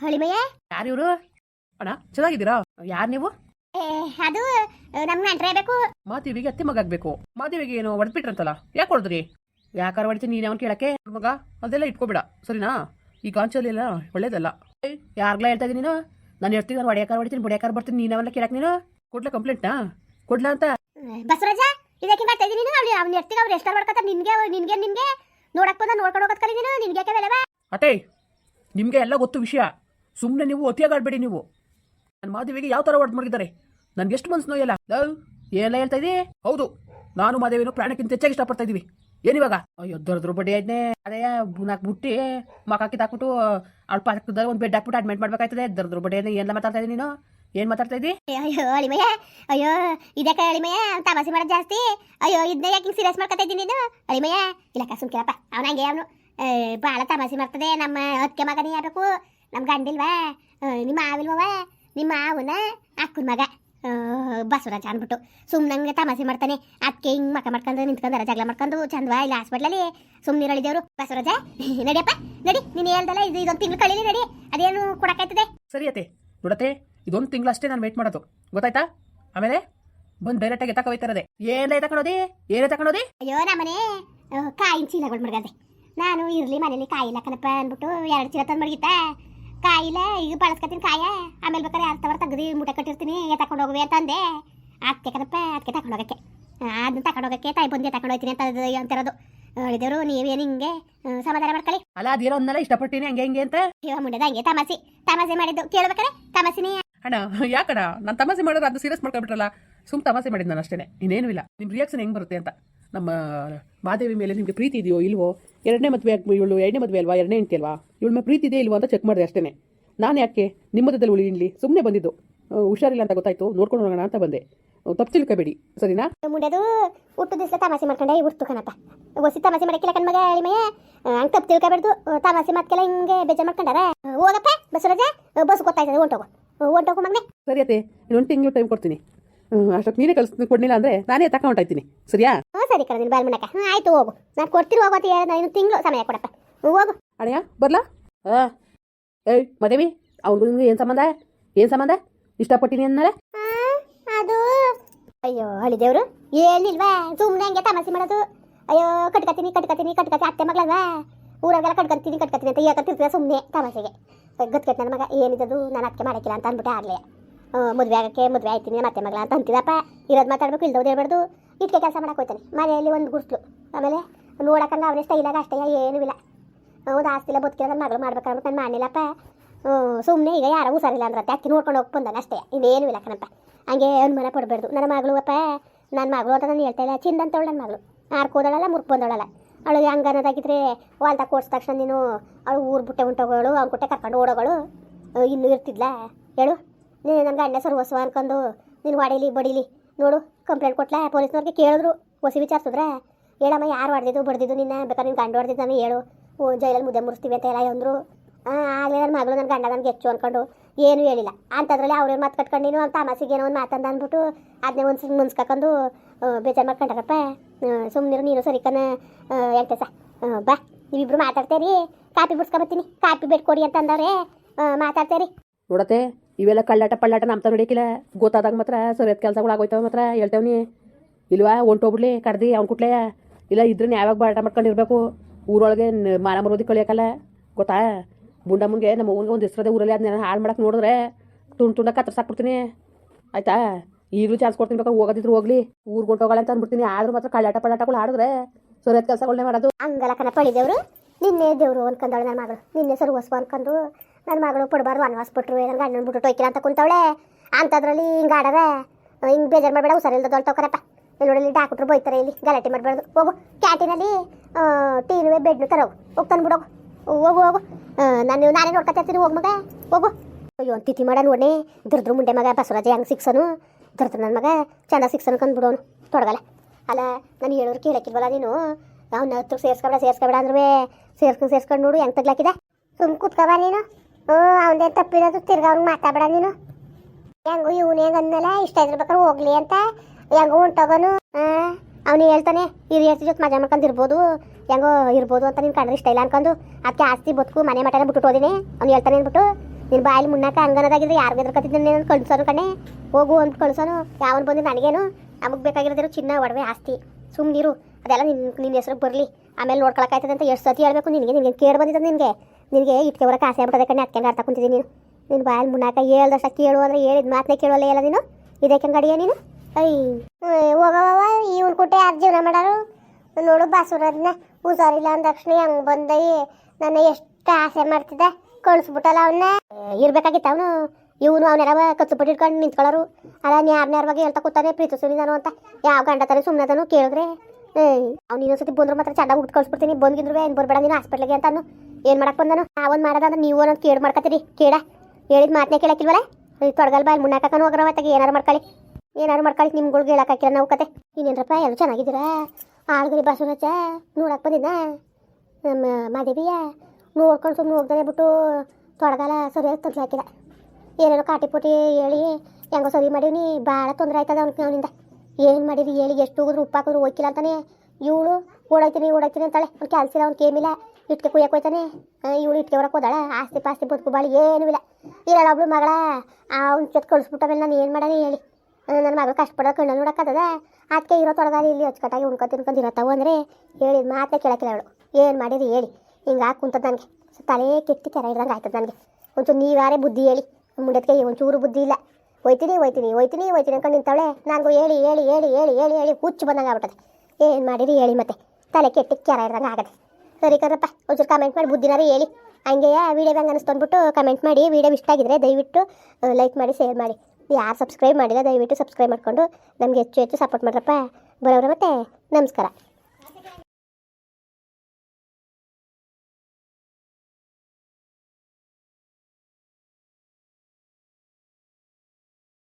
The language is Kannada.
ಹಳಿಮಯ್ಯ ಯಾರು ಇವರು ಅಣ್ಣ ಚೆನ್ನಾಗಿದ್ದೀರಾ? ಯಾರು ನೀವು? ಏ, ಅದು ನಮ್ಗೆ ನೆಂಟ್ರೆ ಬೇಕು ಮಾದೇವಿಗೆ ಅತ್ತೆ ಮಗ ಆಗ್ಬೇಕು. ಮಾದೇವಿಗೆ ಏನೋ ಹೊಡೆದ್ಬಿಟ್ರಂತಲ್ಲ ಯಾಕೆ ಹೊಡೆದ್ರಿ ಯಾಕಾರ ಹೊಡಿತೀನಿ ನೀನು ಅವ್ನು ಕೇಳಕ್ಕೆ? ಮಗ ಅದೆಲ್ಲ ಇಟ್ಕೋಬೇಡ ಸರಿನಾ? ಈ ಗಾಂಚಲಿ ಎಲ್ಲ ಒಳ್ಳೇದಲ್ಲ ಯಾರ್ಗ್ಲ ಹೇಳ್ತಾ ಇದೀನಿ ನೀನು? ನಾನು ಹೇಳ್ತೀನಿ ನಾನು ಹೊಡೆಯಕಾರ ಹೊಡಿತೀನಿ ಬಡಿಯಾಕಾರ ಬರ್ತೀನಿ ನೀನು ಅವನ್ನ ಕೇಳಕ್ಕೆ ನೀನು? ಕೊಡ್ಲಾ ಕಂಪ್ಲೇಂಟ್ನಾ ಕೊಡ್ಲಾ ಅಂತ? ಬಸವರಾಜ ಇದಕ್ಕೆ ಮಾಡ್ತಾ ಇದೀನಿ ನೀನು? ಅವ್ನು ಅವ್ನ ಎರ್ತಿಗೆ ಅವ್ರು ಎಷ್ಟಾರು ಮಾಡ್ಕೊತಾರೆ ನಿನ್ಗೆ ನಿನ್ಗೆ ನಿನ್ಗೆ? ನೋಡಕ್ ಬಂದ ನೋಡ್ಕೊಂಡು ಹೋಗೋದ್ ಕಲಿ ನೀನು? ನಿನ್ಗೆ ಯಾಕೆ ಅತೇ ನಿಮಗೆ ಎಲ್ಲ ಗೊತ್ತು ವಿಷಯ. ಸುಮ್ಮನೆ ನೀವು ಒತ್ತಿಯಾಗಾಡ್ಬೇಡಿ ನೀವು. ನನ್ನ ಮಾಧವಿಗೆ ಯಾವ ಥರ ಹೊಡೆದು ಮಾಡಿದ್ದಾರೆ? ನನ್ಗೆ ಎಷ್ಟು ಮನ್ಸು ನೋಯಲ್ಲ. ಲವ್ ಏನೆಲ್ಲ ಹೇಳ್ತಾ ಇದ್ದೀ ಹೌದು. ನಾನು ಮಾದೇವಿನೂ ಪ್ರಾಣಕ್ಕಿಂತ ಹೆಚ್ಚಾಗಿ ಇಷ್ಟಪಡ್ತಾ ಇದ್ದೀವಿ ಏನಿವಾಗ ಅಯ್ಯೋ ದೊಡ್ಡದ್ರ ಬಡ್ಡಿ ಆಯ್ತನೆ. ಅದೇ ನಾಲ್ಕು ಬುಟ್ಟಿ ಮಕ್ಕ ಹಾಕಿ ಹಾಕ್ಬಿಟ್ಟು ಅವ್ಳ ಪಕ್ಕದ ಒಂದು ಬೆಡ್ ಹಾಕ್ಬಿಟ್ಟು ಅಡ್ಮಿಟ್ ಮಾಡ್ಬೇಕಾಯ್ತದೆ. ದೊಡ್ಡ ಬಡ್ಡಿ ಆಯ್ತು ಏನೆಲ್ಲ ಮಾತಾಡ್ತಾ ಇದ್ದೀನಿ ನೀನು? ಏನು ಮಾತಾಡ್ತಾ ಇದ್ದಿ ಅಯ್ಯೋ, ಅಳಿಮಯ್ಯ. ಅಯ್ಯೋ ಇದಕ್ಕೆ ಅಳಿಮಯ್ಯ? ತಮಾಷೆ ಮಾಡೋದು ಜಾಸ್ತಿ. ಅಯ್ಯೋ ಇದನ್ನ ಯಾಕೆ ಸೀರಿಯಸ್ ಮಾಡ್ಕೊತಾ ಇದ್ದೀನಿ ನೀನು? ಅಳಿಮಯ್ಯ, ಇಲ್ಲ ಸುಮ್ಕಿರಪ್ಪ ಕೇಳಪ್ಪ. ಅವನ ಅವನು. ಭಾಳ ತಮಾಷೆ ಮಾಡ್ತದೆ ನಮ್ಮ ಅತ್ತೆ ಮಗನೇ ಆಗ್ಬೇಕು ನಮ್ಮ ಗಂಡಿಲ್ವಾ? ನಿಮ್ಮ ಮಾವಿಲ್ವ ನಿಮ್ಮ ಮಾವನ ಅಕ್ಕನ ಮಗ. ಬಸವರಾಜ ಅಂದ್ಬಿಟ್ಟು. ಸುಮ್ಮನಂಗೆ ತಮಾಷೆ ಮಾಡ್ತಾನೆ. ಅದಕ್ಕೆ ಹಿಂಗೆ ಮಕ ಮಾಡ್ಕೊಂಡು ನಿಂತ್ಕೊಂಡಾರ ಜಗಳ ಮಾಡ್ಕೊಂಡು ಚಂದವಾ ಇಲ್ಲ ಹಾಸ್ಪಿಟ್ಲಲ್ಲಿ ಸುಮ್ಮನೆ ಹೇಳಿದೆವ್ರು ಬಸವರಾಜ ನಡಿಯಪ್ಪ ನಡಿ ನೀನು ಹೇಳ್ದಲ್ಲ ಇದು ಇದೊಂದು ತಿಂಗಳು ಕಳೀಲಿ ನಡಿ. ಅದೇನು ಕೊಡಕ್ಕಾಯ್ತದೆ? ಸರಿ ಅತ್ತೆ ನೋಡತ್ತೆ ಇದೊಂದು ತಿಂಗಳು ಅಷ್ಟೇ ನಾನು ವೇಟ್ ಮಾಡೋದು. ಗೊತ್ತಾಯ್ತಾ? ಆಮೇಲೆ ಬಂದು ಡೈರೆಕ್ಟಾಗಿ ಎತ್ತಕ ಹೋಯ್ತಾರದೆ ಏನೇ ತಕೊಂಡೋದಿ ಏನೇ ತಕೊಂಡೋದಿ ಅಯ್ಯೋ ನಮ್ಮನೆ ಕಾಯಿನ ಚೀಲಗಳು ಮಡ್ಗದೆ ನಾನು ಇರ್ಲಿ ಮನೇಲಿ ಕಾಯಿಲ್ಲ ಕಣಪ್ಪ ಅಂದ್ಬಿಟ್ಟು ಎರಡು ಚೀಲ ತಂದು ಮಡಗಿತ್ತ ಕಾಯಿಲ್ಲ ಈಗ ಬಳಸ್ಕೊತೀನಿ ಕಾಯ. ಆಮೇಲೆ ಬೇಕಾದ್ರೆ ಎರಡು ತವರ ತೆಗ್ದು ಮುಟ ಕಟ್ಟಿರ್ತೀನಿ. ತಗೊಂಡು ಹೋಗುವೆ ಅಂತ ಅಂದೆ. ಅದಕ್ಕೆ ಕಣಪ್ಪ ಅದಕ್ಕೆ ತಗೊಂಡು ಹೋಗಕ್ಕೆ. ಅದನ್ನ ತಗೊಂಡು ಹೋಗಕ್ಕೆ ತಾಯಿ ಬಂದೆ ತಗೊಂಡು ಹೋಗ್ತೀನಿ ಅಂತ ಅಂತಿರೋದು ಹೇಳಿದವರು ನೀವೇನು ಹಿಂಗೆ ಸಮಾಧಾನ ಮಾಡ್ಕೊಳ್ಳಿ. ಅಲ್ಲ ಅದಿರೋ ಒಂದಲ್ಲ ಇಷ್ಟಪಟ್ಟಿನಿ ಹಂಗೆ ಹಿಂಗೆ ಅಂತ? ಇವ ಮುಂಡೆದ ಹಂಗೆ ತಮಾಸೆ ತಮಾಸೆ ಮಾಡಿದ್ದು. ಕೇಳ್ಬೇಕಾರೆ ತಮಾಸೆನೇ ಅಣ್ಣ ಯಾಕಣ್ಣ? ನಾನು ತಮಾಸೆ ಮಾಡೋದು ಅದು ಸೀರಿಯಸ್ ಮಾಡ್ಕೊಬಿಟ್ರಲ್ಲ ಸುಮ್ ತಮಾಸೆ ಮಾಡಿದ್ದು ನಾನು ಅಷ್ಟೇ ಇನ್ನೇನು ಇಲ್ಲ. ನಿಮ್ಮ ರಿಯಾಕ್ಷನ್ ಹೆಂಗೆ ಬರುತ್ತೆ ಅಂತ. ನಮ್ಮ ಮಾದೇವಿ ಮೇಲೆ ನಿಮಗೆ ಪ್ರೀತಿ ಇದೆಯೋ ಇಲ್ವೋ? ಎರಡನೇ ಮದುವೆ ಇವಳು ಎರಡನೇ ಮದುವೆ ಅಲ್ವಾ? ಎರಡನೇ ಹೆಂಡತಿ ಅಲ್ವಾ? ಇವಳು ಮೇಲೆ ಪ್ರೀತಿ ಇದೆಯೋ ಇಲ್ವೋ ಅಂತ ಚೆಕ್ ಮಾಡಿದೆ ಅಷ್ಟೇ ನಾನು ಯಾಕೆ? ನಿಮ್ಮ ಉಳಿ ಇಡ್ಲಿ ಸುಮ್ಮನೆ ಬಂದಿದ್ದು. ಹುಷಾರಿಲ್ಲ ಅಂತ ಗೊತ್ತಾಯ್ತು. ನೋಡ್ಕೊಂಡು ಹೋಗೋಣ ಅಂತ ಬಂದೆ. ತಪ್ಪು ತಿಳ್ಕೊಬೇಡಿ. ಸರಿನಾ? ಮುಂಡೆದು ಹುಟ್ಟು ದಿವಸ ತಮಾಸೆ ಮಾಡ್ಕೊಂಡೆ ಹುಟ್ಟು ಕಣಪ್ಪ. ಒಸಿ ತಮಾಸೆ ಮಾಡಕ್ಕಿಲ್ಲ ಕಣ್ಮಗ ಎಳಿಮಯ್ಯ ಹಂಗೆ ತಪ್ಪು ತಿಳ್ಕೊಬಾರ್ದು ತಮಾಸೆ ಮಾತ್ಕೆಲ್ಲ ಹಿಂಗೆ ಬೇಜಾರು ಮಾಡ್ಕೊಂಡಾರ. ಹೋಗಪ್ಪ ಬಸವರಾಜ. ಬಸ್ ಗೊತ್ತಾಯ್ತದೆ ಹೊಂಟೋಗು. ಹೊಂಟೋಗು ಮಗನೇ. ಸರಿ ಅತ್ತೆ ಇನ್ನೊಂದು ತಿಂಗಳು ಟೈಮ್ ಕೊಡ್ತೀನಿ. ಅಷ್ಟೊತ್ತು ನೀನೇ ಕಳ್ಸಿ ಕೊಡ್ಲಿಲ್ಲ ಅಂದ್ರೆ ನಾನೇ ತಗೊಂಡಾಯ್ತೀನಿ ಸರಿಯಾ? ಹಾ ಸರಿ ಕಣ ನೀನು ಬಾಲ್ ಹಾ ಹ್ಞೂ ಆಯ್ತು ಹೋಗು. ನಾನು ಕೊಡ್ತೀನಿ ಹೋಗೋತಿ ನಾನು ತಿಂಗಳು ಸಮಯ ಕೊಡಪ್ಪ. ಹೋಗು. ಅಣ್ಣಯ್ಯ ಬರ್ಲಾ? ಆ. ಏಯ್ ಮದೇವಿ ನಿಮಗೆ ಏನು ಸಂಬಂಧ? ಏನು ಸಂಬಂಧ? ಇಷ್ಟಪಟ್ಟಿನಿ ಅಂದ್ಮೇಲೆ? ಅದು ಅಯ್ಯೋ ಹಳಿದೇವ್ರು ಏನಿಲ್ವಾ ಸುಮ್ಮನೆ ಹಂಗೆ ತಮಾಸೆ ಮಾಡೋದು. ಅಯ್ಯೋ ಕಟ್ಕತೀನಿ ಕಟ್ಕತೀನಿ ಕಟ್ಕತಿ ಅತ್ತೆ ಮಗಳಲ್ವಾ? ಊರಾಗೆಲ್ಲ ಕಟ್ಕಂತೀನಿ ಕಟ್ಕತೀನಿ ಅಂತ ಹೇಳ್ಕೊತಿರ್ತೀರ ಸುಮ್ಮನೆ ತಮಾಷೆಗೆ. ಗತ್ಕಟ್ ನನ್ನ ಮಗ ಏನಿದದು ನಾನು ಅದಕ್ಕೆ ಮಾಡಕ್ಕಿಲ್ಲ ಅಂತ ಅಂದ್ಬಿಟ್ಟೆ ಆಗಲೇ. ಮದುವೆ ಆಗಕ್ಕೆ ಮದುವೆ ಆಯ್ತೀನಿ, ಮತ್ತೆ ಮಗಳ ಅಂತ ಅಂತಿದಪ್ಪ. ಇರೋದು ಮಾತಾಡ್ಬೇಕು ಇಲ್ದವ್ದು ಹೇಳ್ಬಾರ್ದು. ಇಟ್ಕೆ ಕೆಲಸ ಮಾಡಕ್ಕೆ ಹೋಗ್ತಾನೆ ಮನೆಯಲ್ಲಿ ಒಂದು ಗುಡ್ಸ್ಲು ಆಮೇಲೆ ನೋಡಕ್ಕಂಗ ಅವನೇ ಸ್ಟೈಲಾಗ ಅಷ್ಟೇ, ಏನೂ ಇಲ್ಲ. ಹೌದು, ಆಸ್ತಿಲ್ಲ, ಬದುಕಿಲ್ಲ ನನ್ನ ಮಗಳು ಮಾಡ್ಬೇಕಂದ್ಬಿಟ್ಟು ನಾನು ಮಾಡಿಲ್ಲಪ್ಪ ಸುಮ್ಮನೆ ಈಗ ಯಾರು ಹುಷಾರಿಲ್ಲ ಅಂದ್ರೆ ಅಕ್ಕಿ ನೋಡ್ಕೊಂಡು ಹೋಗಿ ಬಂದಾನೆ ಅಷ್ಟೇ, ಇನ್ನೇನು ಇಲ್ಲ ಕಣಪ್ಪ. ಹಂಗೆ ಮನೆ ಪಡಬಾರ್ದು. ನನ್ನ ಮಗಳು ಅಪ್ಪ ನನ್ನ ಮಗಳು ಅಂತ ನಾನು ಹೇಳ್ತಾ ಇಲ್ಲ. ಚಿಂದ ನನ್ನ ಮಗಳು. ಆರ್ಕೋದಳಲ್ಲ ಮುರ್ಕ್ ಬಂದವಳಲ್ಲ ಅವಳು ಹಂಗೆ ಅನ್ನೋದಾಗಿದ್ರೆ ಹೊಲ್ದಾಗ ಕೊಡ್ಸ ತಕ್ಷಣ ನೀನು ಅವಳು ಊರು ಬಿಟ್ಟೆ ಹೋಗೋಳು ಅವ್ನ ಕುಟ್ಟೆ ಕರ್ಕೊಂಡು ಓಡೋಗಳು. ಇನ್ನೂ ಇರ್ತಿದ್ಲಾ? ಹೇಳು. ನೀನು ನನ್ನ ಅಣ್ಣ ಸರ್ ಹೊಸ ಅನ್ಕೊಂಡು ನೀನು ಹೊಡೀಲಿ, ಬಡೀಲಿ. ನೋಡು ಕಂಪ್ಲೇಂಟ್ ಕೊಟ್ಲ ಪೊಲೀಸ್ನವ್ರಿಗೆ ಕೇಳಿದ್ರು. ಹೊಸಿ ವಿಚಾರಿಸಿದ್ರೆ, ಹೇಳಮ್ಮ, ಯಾರು ಹೊಡೆದಿದ್ದು, ಬಡ್ದಿದ್ದು ನಿನ್ನ? ಬೇಕಾದ್ರೆ ನಿನ್ನ ಗಂಡ ನಾನು ಹೇಳು. ಓ ಜೈಲಲ್ಲಿ ಮುದ್ದೆ ಮುರಿಸ್ತೀವಿ ಅಂತ ಎಲ್ಲ ಅಂದರು ಆಗಲೇ ನನ್ನ ಮಗಳು ನನ್ನ ಗಂಡ ನನಗೆ ಹೆಚ್ಚು ಅನ್ಕೊಂಡು ಏನೂ ಹೇಳಿಲ್ಲ. ಅಂಥದ್ರಲ್ಲಿ ಅವ್ರೇನು ಮಾತು ಕಟ್ಕೊಂಡು ನೀನು ಅವ್ನು ಏನೋ ಒಂದು ಮಾತಂದು ಅಂದ್ಬಿಟ್ಟು ಅದನ್ನೇ ಒಂದು ಮುನ್ಸ್ಕೊಂಡು ಬೇಜಾರು ಮಾಡ್ಕೊಂಡಾರಪ್ಪ. ಸುಮ್ಮನಿರು ನೀನು ಸರಿಕನ ಎಂಟಸ ಬಾ. ನೀವಿಬ್ರು ಮಾತಾಡ್ತೇರಿ. ಕಾಪಿ ಬಿಡ್ಸ್ಕೊಂಬತ್ತೀನಿ. ಕಾಪಿ ಬಿಟ್ಕೊಡಿ ಕೊಡಿ ಮಾತಾಡ್ತೇರಿ. ನೋಡತ್ತೆ ಇವೆಲ್ಲ ಕಳ್ಳಾಟ ಪಳ್ಳಾಟ ನಮ್ಮ ನಡೀಕಿಲ್ಲ ಗೊತ್ತಾದಾಗ ಮಾತ್ರ ಸರಿಯಾದ ಕೆಲಸಗಳು ಆಗೋಯ್ತವ ಮಾತ್ರ, ಹೇಳ್ತೇವ್ನಿ. ಇಲ್ವಾ ಹೊಂಟೋಗ್ಬಿಡ್ಲಿ ಕಡ್ದು ಅವ್ನು ಕುಟ್ಲೆ ಇಲ್ಲ ಇದ್ರನ್ನ ಯಾವಾಗ ಬಾಟ ಮಾಡ್ಕೊಂಡಿರ್ಬೇಕು. ಊರೊಳಗೆ ಮಾನ ಮರೋದಿ ಕಳಿಯಕಲ್ಲ. ಗೊತ್ತಾ? ಬುಂಡಮ್ಮಂಗೆ ನಮ್ಮ ಅವ್ನಿಗೆ ಒಂದು ಹೆಸ್ರದೇ ಊರಲ್ಲಿ ಅದನ್ನ ಹಾಳು ಮಾಡಕ್ಕೆ ನೋಡಿದ್ರೆ ತುಂಡು ತುಂಡ ಕತ್ತರ್ಸಾಕ್ಬಿಡ್ತೀನಿ ಆಯ್ತಾ? ಈಗಲೂ ಚಾನ್ಸ್ ಕೊಡ್ತೀನಿ ಬೇಕಾ ಹೋಗೋದಿದ್ರು ಹೋಗ್ಲಿ. ಊರ್ಗೆ ಹೊಂಟೋಗಲ್ಲ ಅಂತ ಅಂದ್ಬಿಡ್ತೀನಿ. ಆದ್ರೂ ಮಾತ್ರ ಕಳ್ಳಾಟ ಪಳ್ಳಾಟಗಳು ಆಡಿದ್ರೆ ಸರಿಯಾದ ಕೆಲಸಗಳನ್ನೇ ಮಾಡೋದು. ಹಂಗಲ್ಲ ಕಣ ಪಳಿದೇವ್ರು ನಿನ್ನೆ ದೇವ್ರು ಅನ್ಕೊಂಡವಳೆ ನನ್ನ ಮಗಳು. ನಿನ್ನೆ ಸರ್ವಸ್ವ ಅನ್ಕೊಂಡು ನನ್ನ ಮಗಳು ಪಡಬಾರ್ದು ವನವಾಸ ಬಿಟ್ರು ನನ್ನ ಗಂಡನ ಬಿಟ್ಟು ಟೊಯ್ಕಿಲ್ಲ ಅಂತ ಕುಂತವಳೆ. ಅಂಥದ್ರಲ್ಲಿ ಹಿಂಗೆ ಆಡರೆ ಹಿಂಗೆ ಬೇಜಾರು ಮಾಡಬೇಡ ಹುಷಾರಿಲ್ದ ದೊಡ್ಡವರಪ್ಪ ಇಲ್ಲಿ ನೋಡಿ ಡಾಕ್ಟ್ರು ಬೈತಾರೆ, ಇಲ್ಲಿ ಗಲಾಟೆ ಮಾಡಬಾರ್ದು. ಹೋಗು, ಕ್ಯಾಂಟೀನಲ್ಲಿ ಟೀನುವೆ ಬೆಡ್ನು ತರೋಗು ಹೋಗಿ ತಂದ್ಬಿಡೋಗು ಹೋಗು. ಹೋಗು ನಾನು ನಾನು ನಾನೇ ನೋಡ್ಕೊತಿರ್ತೀನಿ ಹೋಗು ಮಗ, ಹೋಗು. ಅಯ್ಯೋ ತಿಥಿ ಮಾಡ ನೋಡಿ ದುರ್ದ್ರ ಮುಂಡೆ ಮಗ, ಬಸವರಾಜ ಹೆಂಗೆ ಸಿಕ್ಸನು ದುರ್ದ್ರ ನನ್ನ ಮಗ, ಚಂದ ಸಿಕ್ಸನು ಕಂದ್ಬಿಡೋನು ತೊಡಗಲ್ಲ. ಅಲ್ಲ, ನಾನು ಹೇಳೋರು ಕೇಳಕ್ಕಿಲ್ವಲ್ಲ ನೀನು? ಅವ್ನ ಹತ್ರ ಸೇರ್ಸ್ಕೊಬೇಡ ಸೇರ್ಸ್ಕೊಬೇಡ ಅಂದ್ರೆ ಸೇರ್ಸ್ಕೊಂಡು ಸೇರ್ಸ್ಕೊಂಡು ನೋಡು, ಹೆಂಗೆ ತಗ್ಲಾಕಿದೆ. ಸುಮ್ ಕೂತ್ಕೊಬ ನೀನು. ಹ್ಞೂ, ಅವನದೇ ತಪ್ಪಿರೋದು ತಿರ್ಗಾ ಅವ್ನಿಗೆ ಮಾತಾಡಬೇಡ ನೀನು. ಹೆಂಗು ಇವನು ಹೆಂಗೆ ಅಂದಲ್ಲ ಇಷ್ಟ ಇದ್ರಬೇಕಾದ್ರೆ ಹೋಗ್ಲಿ ಅಂತ. ಹೆಂಗು ಹೊಂಟೋಗೋನು ಅವ್ನು. ಹೇಳ್ತಾನೆ ಹಿರಿಯರ ಜೊತೆ ಮಜಾ ಮಾಡ್ಕೊಂಡಿರ್ಬೋದು ಹೆಂಗೋ ಇರ್ಬೋದು ಅಂತ ನೀನು ಕಂಡ್ರೆ ಇಷ್ಟ ಇಲ್ಲ ಅನ್ಕೊಂಡು. ಅದಕ್ಕೆ ಆಸ್ತಿ ಬದುಕು, ಮನೆ ಮಟನೆ ಬಿಟ್ಟು ಹೋದಿನಿ. ಅವ್ನು ಹೇಳ್ತಾನೆ ಅಂದ್ಬಿಟ್ಟು ನಿನ್ನ ಬಾಯಲ್ಲಿ ಮುನ್ನಾಕ ಹಂಗನದಾಗಿದ್ರೆ ಯಾರು ಎದ್ರಕತ್ತಿದ್ದೆ ನಾನು ಕಳ್ಸೋನು ಕಣೆ. ಹೋಗು ಅಂತ ಕಳ್ಸೋನು. ಯಾವನ್ ಬಂದು ನನಗೇನು? ನಮಗೆ ಬೇಕಾಗಿರೋದಿರೋ ಚಿನ್ನ, ಒಡವೆ, ಆಸ್ತಿ. ಸುಮ್ಮನಿರು ಅದೆಲ್ಲ ನಿನ್ನ ನಿನ್ನ ಹೆಸರು ಬರಲಿ. ಆಮೇಲೆ ನೋಡ್ಕೊಳಕ್ಕಾಯ್ತದೆ ಅಂತ ಎಷ್ಟು ಸತಿ ಹೇಳಬೇಕು ನಿನಗೆ. ನಿನಗೆ ಕೇಳಿ ಬಂದಿದ್ದ ನಿನಗೆ. ನಿನಗೆ ಇಟ್ಕೆ ಬರೋಕೆ ಆಸೆ ಆಗ್ಬಿಟ್ಟದೆ ಕಣ್ಣೆ ಅದಕ್ಕೆ ಅರ್ಥ ಕುಂತಿದ್ದೀನಿ ನೀನು. ನಿನ್ನ ಬಾಯಲ್ಲಿ ಮುನ್ನಾಕ ಹೇಳ್ದಷ್ಟ ಕೇಳು ಅಂದರೆ ಹೇಳಿದ ಮಾತನ್ನೇ ಕೇಳೋಲ್ಲ ಎಲ್ಲ ನೀನು. ಇದಕ್ಕೆ ಗಡಿಯ ನೀನು? ಅಯ್ಯ ಹೋಗವ ಇವ್ನ ಕುಟ್ಟೆ ಯಾರು ಜೀವನ ಮಾಡೋರು? ನೋಡು ಬಾಸುರದನ್ನ ಹುಷಾರಿಲ್ಲ ಅಂದ ತಕ್ಷಣ ಹಂಗೆ ಬಂದೈ ನನ್ನ ಎಷ್ಟು ಆಸೆ ಮಾಡ್ತಿದ್ದೆ. ಕಳಿಸ್ಬಿಟ್ಟಲ್ಲ ಅವನ್ನ ಇರ್ಬೇಕಾಗಿತ್ತು ಅವನು? ಇವನು ಅವನ್ನೆಲ್ಲ ಕಚ್ಚುಪಟ್ಟು ಇಟ್ಕೊಂಡು ನಿಂತ್ಕೊಳ್ಳೋರು. ಅಲ್ಲ ನ್ಯಾರ ಬಗ್ಗೆ ಹೇಳ್ತಾ ಕೂತಾನೆ? ಪ್ರೀತಿಸ್ತೀನಿ ನಾನು ಅಂತ. ಯಾವ ಗಂಡ ತಾನೆ ಸುಮ್ಮನೆ ಅದನ್ನು ಕೇಳಿದ್ರೆ. ಅವ್ನು ಇನ್ನೊಂದ್ಸತಿ ಬಂದ್ರು ಮಾತ್ರ ಚಂದ ಹುಟ್ಟು ಕಳಿಸ್ಬಿಡ್ತೀನಿ. ಬಂದ್ಗಿಂದ್ರು ಏನು ಬರ್ಬೇಡ ನೀನು ಹಾಸ್ಪಿಟ್ಲಿಗೆ ಅಂತ ಅನ್ನು. ಏನು ಮಾಡಕ್ ಬಂದನು? ನಾವೊಂದು ಮಾಡೋದಂದ್ರೆ ನೀವು ಒಂದೊಂದು ಕೇಳ್ ಮಾಡ್ಕತ್ತೀರಿ. ಕೇಳ ಹೇಳಿದ ಮಾತನ್ನೇ ಕೇಳಕ್ಕಿಲ್ವಲ್ಲ ತೊಡಗಲ್ ಬಾಯ್ ಮುನ್ನಾಕನು ಹೋಗ್ರ ಮತ್ತೆ ಏನಾರು ಮಾಡ್ಕೊಳ್ಳಿ ಏನಾರು ಮಾಡ್ಕೊಳ್ಳಿ ನಿಮ್ಗಳ್ಗೆ ಹೇಳಕ್ಕಾಕಿರ ನಾವು ಕತೆ. ಇನ್ನೇನ್ರಪ್ಪ ಎಲ್ಲರೂ ಚೆನ್ನಾಗಿದ್ದೀರಾ? ಆಳ್ಗರಿ ಬಸವರಾಜ ನೋಡಕ್ಕೆ ಬಂದಿದ್ದ ನಮ್ಮ ಮಾದೇವಿಯ? ನೋಡ್ಕೊಂಡು ಸುಮ್ಮನೆ ಹೋಗ್ದಾನೆ ಬಿಟ್ಟು ತೊಡಗಲ್ಲ ಸರಿಯಾಗಿ ತೊಂದರೆ ಹಾಕಿದ ಏನೇನೋ ಕಾಟಿ ಪುಟಿ ಹೇಳಿ ಹೆಂಗೋ ಸರಿ ಮಾಡೀನಿ ಭಾಳ ತೊಂದರೆ ಆಯ್ತದ ಅವ್ನಿಗೆ ಅವನಿಂದ ಏನು ಮಾಡಿರಿ ಹೇಳಿ ಎಷ್ಟು ಹೋಗಿದ್ರು ಉಪ್ಪು ಹಾಕಿದ್ರು ಹೋಗಿಲ್ಲ ಅಂತಾನೆ. ಇವಳು ಓಡಾಯ್ತೀನಿ ಓಡಾಯ್ತೀನಿ ಅಂತಾಳೆ. ಅವ್ನು ಕೆಲಸ ಇಲ್ಲ ಅವ್ನು ಕೇಮಿಲ್ಲ ಇಟ್ಕೆ ಕುಯ್ಯಕ್ಕೆ ಹೋಯ್ತಾನೆ. ಇವಳು ಇಟ್ಕೆ ಹೊರಕ್ಕೆ ಹೋದಾಳೆ. ಆಸ್ತಿ ಪಾಸ್ತಿ ಬದುಕು ಬಾಳಿ ಏನೂ ಇಲ್ಲ. ಇರೋಳ ಒಬ್ಳು ಮಗಳ. ಅವ್ನ ಜೊತೆ ಕಳಿಸ್ಬಿಟ್ಟಮೇಲೆ ನಾನು ಏನು ಮಾಡೋಣ ಹೇಳಿ. ನನ್ನ ಮಗಳು ಕಷ್ಟಪಡೋ ಕಣ್ಣು ನೋಡೋಕ್ಕದ ಅದಕ್ಕೆ ಇರೋ ತೊಡಗಾಲಿ ಇಲ್ಲಿ ಅಚ್ಚುಕಟ್ಟಾಗಿ ಉಣ್ಕೊ ತಿನ್ಕೊಂಡು ಇರತ್ತಾವು ಅಂದರೆ ಹೇಳಿದ ಮಾತೇ ಕೇಳಕ್ಕಿಲ್ಲ ಅವಳು. ಏನು ಮಾಡಿದ್ರಿ ಹೇಳಿ. ಹಿಂಗೆ ಕುಂತದ ನನಗೆ. ತಲೆ ಕೆಟ್ಟಿ ಕೆರೆ ಹಿಡ್ದಂಗೆ ಆಯ್ತದ ನನಗೆ. ಒಂಚೂರು ನೀವಾರೇ ಬುದ್ಧಿ ಹೇಳಿ. ಮುಂಡಕ್ಕೆ ಒಂಚೂರು ಬುದ್ಧಿ ಇಲ್ಲ. ಹೋಯ್ತೀನಿ ಹೋಯ್ತೀನಿ ಹೋಯ್ತೀನಿ ಹೋಯ್ತೀನಿ ಅನ್ಕೊಂಡು ನಿಂತವಳೆ. ನನಗೂ ಹೇಳಿ ಹೇಳಿ ಹೇಳಿ ಹೇಳಿ ಹೇಳಿ ಹೇಳಿ ಹುಚ್ಚು ಬಂದಂಗೆ ಆಗ್ಬಿಟ್ಟದೆ. ಏನು ಮಾಡಿರಿ ಹೇಳಿ ಮತ್ತೆ. ತಲೆ ಕೆಟ್ಟಿ ಕೆರೆ ಹಿಡ್ದಂಗೆ ಆಗದೆ ಸರಿ ಕರಪ್ಪ ಒಂಚೂರು ಕಮೆಂಟ್ ಮಾಡಿ ಬುದ್ಧಿನಾರು ಹೇಳಿ. ಹಂಗೆ ವೀಡಿಯೋ ಹೆಂಗೆ ಅನಿಸ್ತು ಅಂದ್ಬಿಟ್ಟು ಕಮೆಂಟ್ ಮಾಡಿ. ವೀಡಿಯೋ ಇಷ್ಟ ಆಗಿದ್ರೆ ದಯವಿಟ್ಟು ಲೈಕ್ ಮಾಡಿ ಶೇರ್ ಮಾಡಿ. ಯಾರು ಸಬ್ಸ್ಕ್ರೈಬ್ ಮಾಡಿಲ್ಲ, ದಯವಿಟ್ಟು ಸಬ್ಸ್ಕ್ರೈಬ್ ಮಾಡಿಕೊಂಡು ನಮಗೆ ಹೆಚ್ಚು ಹೆಚ್ಚು ಸಪೋರ್ಟ್ ಮಾಡ್ರಪ್ಪ. ಬರೋರು ಮತ್ತೆ, ನಮಸ್ಕಾರ.